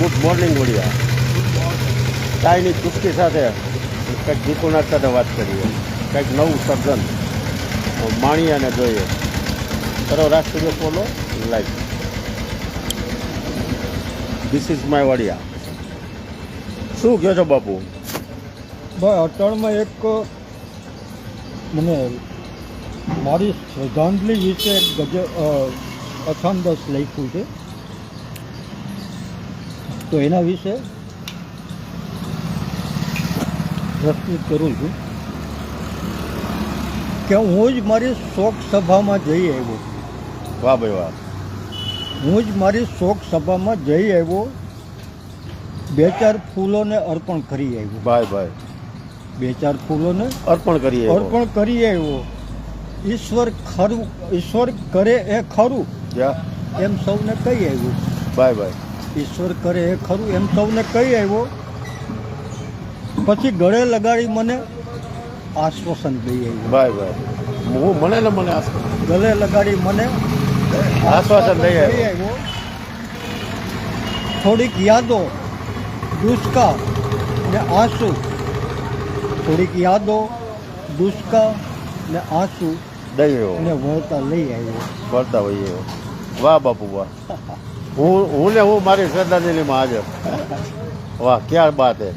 Good morning વડિયા ચાયની ચુસ્કી સાથે કંઈક દીપુનાથ સાથે વાત કરીએ. કંઈક નવું સર્જન. માણી અને જોઈએ. કરો રાષ્ટ્રીય બોલો લાઈક ધીસ ઇઝ માય વડિયા શું કહો છો, બાપુ? ભાઈ, અટણમાં એક, મને મારી શ્રદ્ધાંજલિ વિશે એક ગજ અછાંદસ લખ્યું છે. તો એના વિશે પ્રસ્તુત કરું છું કે હું જ મારી શોક સભામાં જઈ આવ્યો. વાહ ભાઈ વાહ. હું જ મારી શોક સભામાં જઈ આવ્યો બે ચાર ફૂલોને અર્પણ કરી આવ્યો. ભાઈ ભાઈ. બે ચાર ફૂલોને અર્પણ કરી અર્પણ કરી આવ્યો. ઈશ્વર ખરું ઈશ્વર કરે એ ખરું એમ સૌને કહી આવ્યું. ભાઈ ભાઈ. ઈશ્વર કરે એ ખરું એમ સૌને કહી આવ્યો. પછી ગળે લગાડી મને આશ્વાસન દઈ આવ્યું. ભાઈ ભાઈ. હું મને ને મને ગળે લગાડી મને આશ્વાસન દઈ. આવ્યો. થોડીક યાદો દુષ્કા ને આંસુ. થોડીક યાદો દુષ્કા ને આંસુ દઈ આવ્યો. ને વળતા લઈ આવ્યો. વળતા વહી આવ્યો. વાહ બાપુ વાહ. હું હું ને હું મારી શ્રદ્ધાંજલિમાં હાજર. વાહ ક્યાં બાત હે.